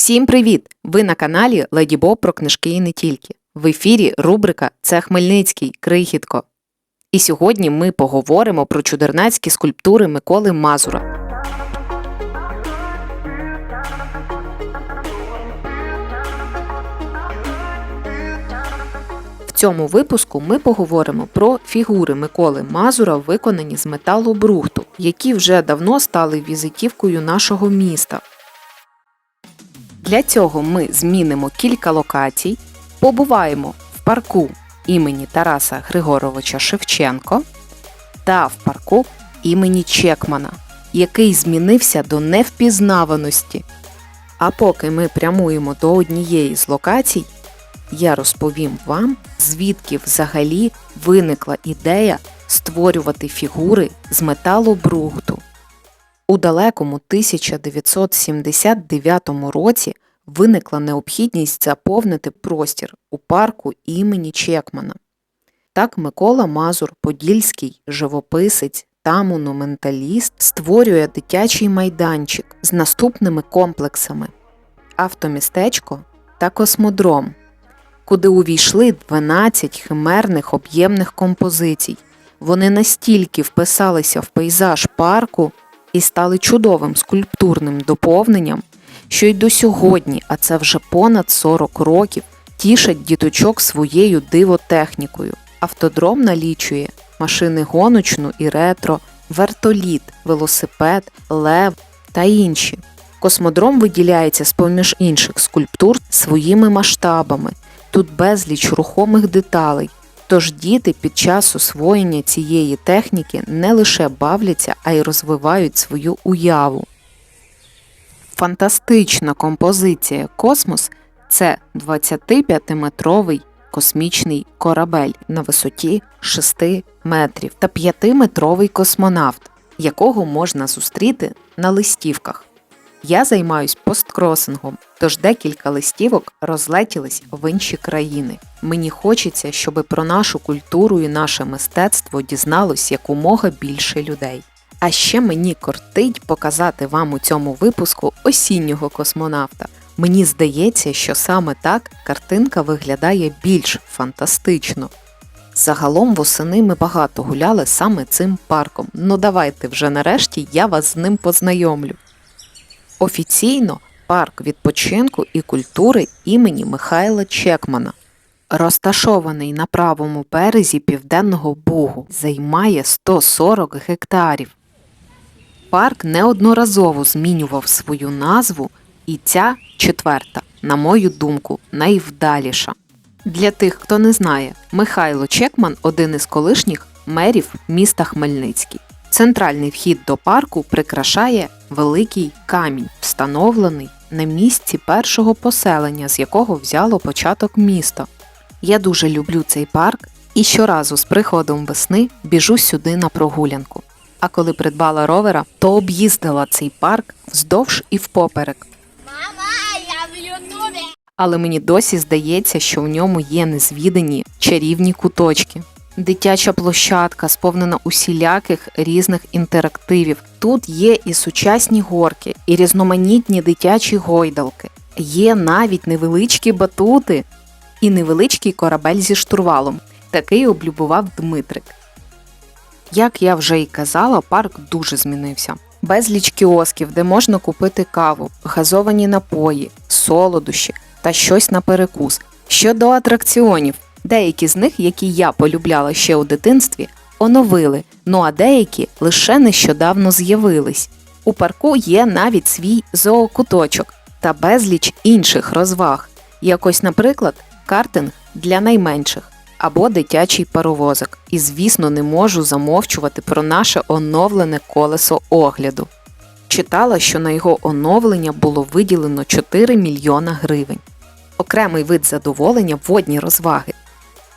Всім привіт! Ви на каналі Леді Бо про книжки і не тільки. В ефірі рубрика Це Хмельницький Крихітко. І сьогодні ми поговоримо про чудернацькі скульптури Миколи Мазура. В цьому випуску ми поговоримо про фігури Миколи Мазура, виконані з металу брухту, які вже давно стали візитівкою нашого міста. Для цього ми змінимо кілька локацій, побуваємо в парку імені Тараса Григоровича Шевченко та в парку імені Чекмана, який змінився до невпізнаваності. А поки ми прямуємо до однієї з локацій, я розповім вам, звідки взагалі виникла ідея створювати фігури з металу брухту. У далекому 1979 році виникла необхідність заповнити простір у парку імені Чекмана. Так Микола Мазур, подільський живописець та монументаліст створює дитячий майданчик з наступними комплексами автомістечко та космодром, куди увійшли 12 химерних об'ємних композицій. Вони настільки вписалися в пейзаж парку і стали чудовим скульптурним доповненням, що й до сьогодні, а це вже понад 40 років, тішать діточок своєю дивотехнікою. Автодром налічує машини гоночну і ретро, вертоліт, велосипед, лев та інші. Космодром виділяється з поміж інших скульптур своїми масштабами. Тут безліч рухомих деталей. Тож діти під час освоєння цієї техніки не лише бавляться, а й розвивають свою уяву. Фантастична композиція Космос це 25-метровий космічний корабель на висоті 6 метрів та 5-метровий космонавт, якого можна зустріти на листівках. Я займаюсь посткросингом, тож декілька листівок розлетілись в інші країни. Мені хочеться, щоб про нашу культуру і наше мистецтво дізналось якомога більше людей. А ще мені кортить показати вам у цьому випуску осіннього космонавта. Мені здається, що саме так картинка виглядає більш фантастично. Загалом восени ми багато гуляли саме цим парком. Ну давайте вже нарешті я вас з ним познайомлю. Офіційно парк відпочинку і культури імені Михайла Чекмана. Розташований на правому березі Південного Бугу, займає 140 гектарів. Парк неодноразово змінював свою назву, і ця четверта, на мою думку, найвдаліша. Для тих, хто не знає, Михайло Чекман один із колишніх мерів міста Хмельницький. Центральний вхід до парку прикрашає великий камінь, встановлений на місці першого поселення, з якого взяло початок місто. Я дуже люблю цей парк і щоразу з приходом весни біжу сюди на прогулянку. А коли придбала ровера, то об'їздила цей парк вздовж і впоперек. Мама, я в Ютубі. Але мені досі здається, що в ньому є незвідані чарівні куточки. Дитяча площадка сповнена усіляких різних інтерактивів. Тут є і сучасні горки, і різноманітні дитячі гойдалки. Є навіть невеличкі батути і невеличкий корабель зі штурвалом. Такий облюбував Дмитрик. Як я вже й казала, парк дуже змінився. Безліч кіосків, де можна купити каву, газовані напої, солодощі та щось на перекус. Щодо атракціонів, деякі з них, які я полюбляла ще у дитинстві, оновили, ну а деякі лише нещодавно з'явились. У парку є навіть свій зоокуточок та безліч інших розваг, якось, наприклад, картинг для найменших або дитячий паровозик. І, звісно, не можу замовчувати про наше оновлене колесо огляду. Читала, що на його оновлення було виділено 4 мільйона гривень. Окремий вид задоволення водні розваги.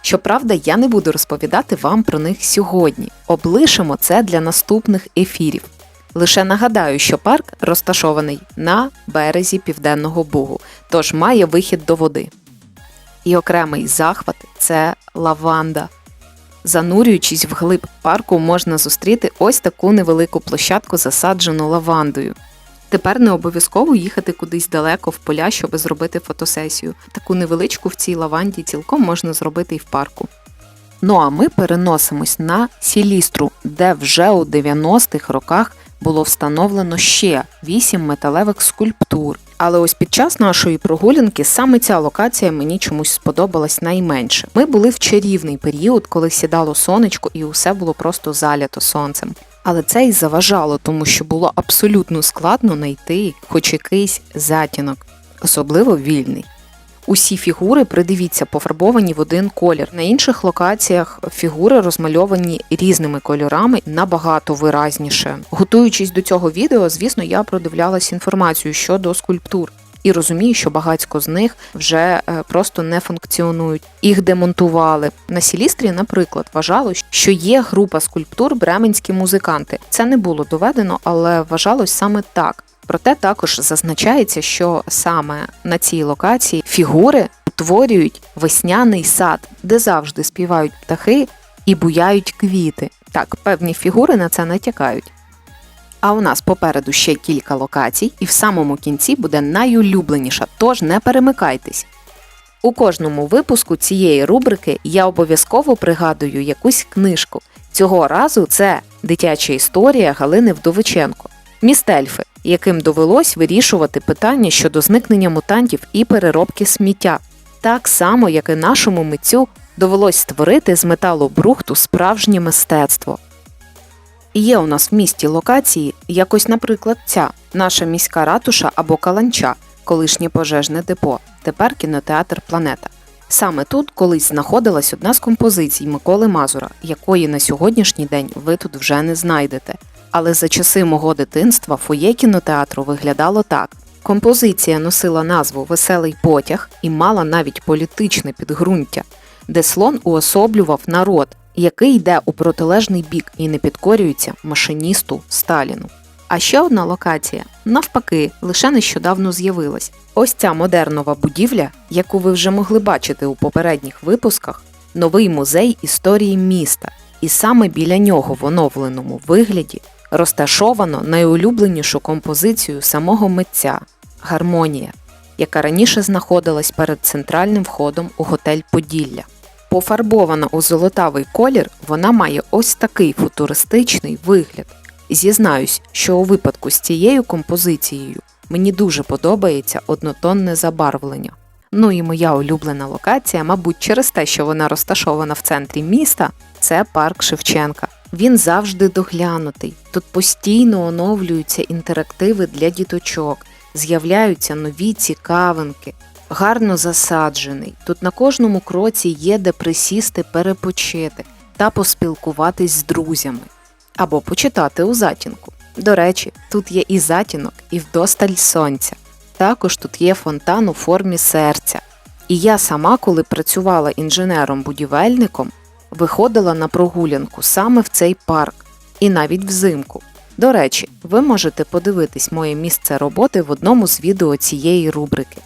Щоправда, я не буду розповідати вам про них сьогодні. Облишимо це для наступних ефірів. Лише нагадаю, що парк розташований на березі Південного Бугу, тож має вихід до води. І окремий захват це лаванда. Занурюючись вглиб парку, можна зустріти ось таку невелику площадку, засаджену лавандою. Тепер не обов'язково їхати кудись далеко в поля, щоб зробити фотосесію. Таку невеличку в цій лаванді цілком можна зробити і в парку. Ну а ми переносимось на Сілістру, де вже у 90-х роках було встановлено ще 8 металевих скульптур. Але ось під час нашої прогулянки саме ця локація мені чомусь сподобалась найменше. Ми були в чарівний період, коли сідало сонечко і усе було просто залято сонцем. Але це й заважало, тому що було абсолютно складно знайти хоч якийсь затінок, особливо вільний. Усі фігури, придивіться, пофарбовані в один колір. На інших локаціях фігури розмальовані різними кольорами набагато виразніше. Готуючись до цього відео, звісно, я продивлялась інформацію щодо скульптур. І розумію, що багатько з них вже е, просто не функціонують. Їх демонтували. На Сілістрі, наприклад, вважалось, що є група скульптур бременські музиканти. Це не було доведено, але вважалось саме так. Проте також зазначається, що саме на цій локації фігури утворюють весняний сад, де завжди співають птахи і буяють квіти. Так, певні фігури на це натякають. А у нас попереду ще кілька локацій, і в самому кінці буде найулюбленіша, тож не перемикайтесь. У кожному випуску цієї рубрики я обов'язково пригадую якусь книжку. Цього разу це дитяча історія Галини Вдовиченко. Містельфи, яким довелось вирішувати питання щодо зникнення мутантів і переробки сміття, так само, як і нашому митцю довелось створити з металу брухту справжнє мистецтво. Є у нас в місті локації, якось, наприклад, ця наша міська ратуша або каланча, колишнє пожежне депо, тепер кінотеатр Планета. Саме тут колись знаходилась одна з композицій Миколи Мазура, якої на сьогоднішній день ви тут вже не знайдете. Але за часи мого дитинства фоє кінотеатру виглядало так. Композиція носила назву Веселий потяг і мала навіть політичне підґрунтя, де слон уособлював народ, який йде у протилежний бік і не підкорюється машиністу Сталіну. А ще одна локація, навпаки, лише нещодавно з'явилась. Ось ця модернова будівля, яку ви вже могли бачити у попередніх випусках, новий музей історії міста. І саме біля нього в оновленому вигляді розташовано найулюбленішу композицію самого митця Гармонія, яка раніше знаходилась перед центральним входом у готель Поділля. Пофарбована у золотавий колір, вона має ось такий футуристичний вигляд. Зізнаюсь, що у випадку з цією композицією мені дуже подобається однотонне забарвлення. Ну і моя улюблена локація, мабуть, через те, що вона розташована в центрі міста, це парк Шевченка. Він завжди доглянутий. Тут постійно оновлюються інтерактиви для діточок, з'являються нові цікавинки, гарно засаджений. Тут на кожному кроці є де присісти, перепочити та поспілкуватись з друзями або почитати у затінку. До речі, тут є і затінок, і вдосталь сонця. Також тут є фонтан у формі серця. І я сама, коли працювала інженером-будівельником, виходила на прогулянку саме в цей парк, і навіть взимку. До речі, ви можете подивитись моє місце роботи в одному з відео цієї рубрики.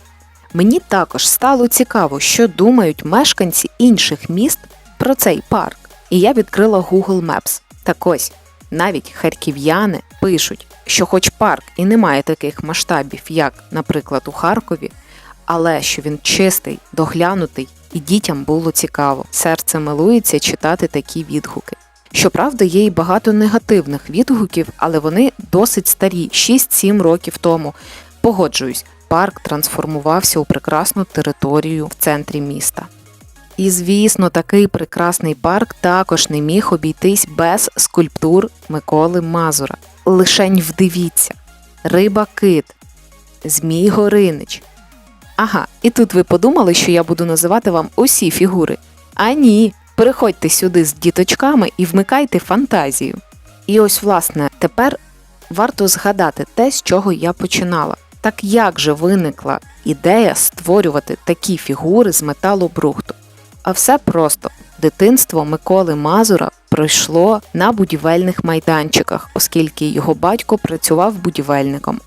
Мені також стало цікаво, що думають мешканці інших міст про цей парк, і я відкрила Google Maps. Так ось, навіть харків'яни пишуть, що хоч парк і не має таких масштабів, як, наприклад, у Харкові, але що він чистий, доглянутий, і дітям було цікаво. Серце милується читати такі відгуки. Щоправда, є й багато негативних відгуків, але вони досить старі, 6-7 років тому. Погоджуюсь, парк трансформувався у прекрасну територію в центрі міста. І, звісно, такий прекрасний парк також не міг обійтись без скульптур Миколи Мазура. Лишень вдивіться: риба кит, Змій Горинич. Ага, і тут ви подумали, що я буду називати вам усі фігури. А ні, переходьте сюди з діточками і вмикайте фантазію. І ось, власне, тепер варто згадати те, з чого я починала. Так як же виникла ідея створювати такі фігури з металу брухту? А все просто дитинство Миколи Мазура пройшло на будівельних майданчиках, оскільки його батько працював будівельником.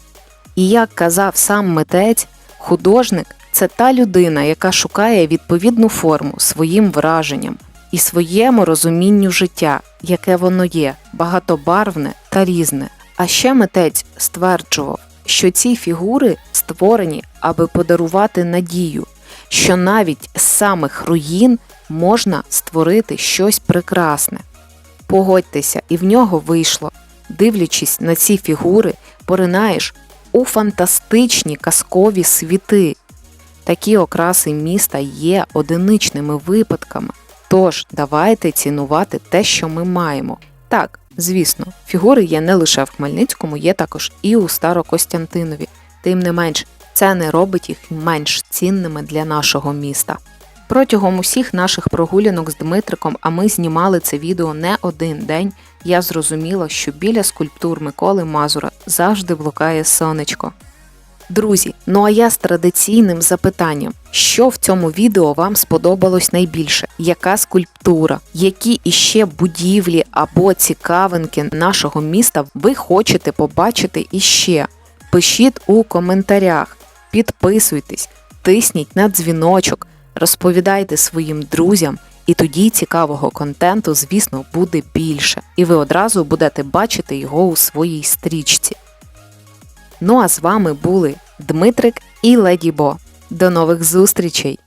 І як казав сам митець, художник це та людина, яка шукає відповідну форму своїм враженням і своєму розумінню життя, яке воно є, багатобарвне та різне. А ще митець стверджував, що ці фігури створені, аби подарувати надію, що навіть з самих руїн можна створити щось прекрасне. Погодьтеся, і в нього вийшло. Дивлячись на ці фігури, поринаєш у фантастичні казкові світи. Такі окраси міста є одиничними випадками. Тож давайте цінувати те, що ми маємо. Так, звісно, фігури є не лише в Хмельницькому, є також і у Старокостянтинові. Тим не менш, це не робить їх менш цінними для нашого міста. Протягом усіх наших прогулянок з Дмитриком, а ми знімали це відео не один день, я зрозуміла, що біля скульптур Миколи Мазура завжди блукає сонечко. Друзі, ну а я з традиційним запитанням, що в цьому відео вам сподобалось найбільше? Яка скульптура? Які іще будівлі або цікавинки нашого міста ви хочете побачити іще? Пишіть у коментарях, підписуйтесь, тисніть на дзвіночок, розповідайте своїм друзям, і тоді цікавого контенту, звісно, буде більше, і ви одразу будете бачити його у своїй стрічці. Ну а з вами були Дмитрик і Леді Бо. До нових зустрічей!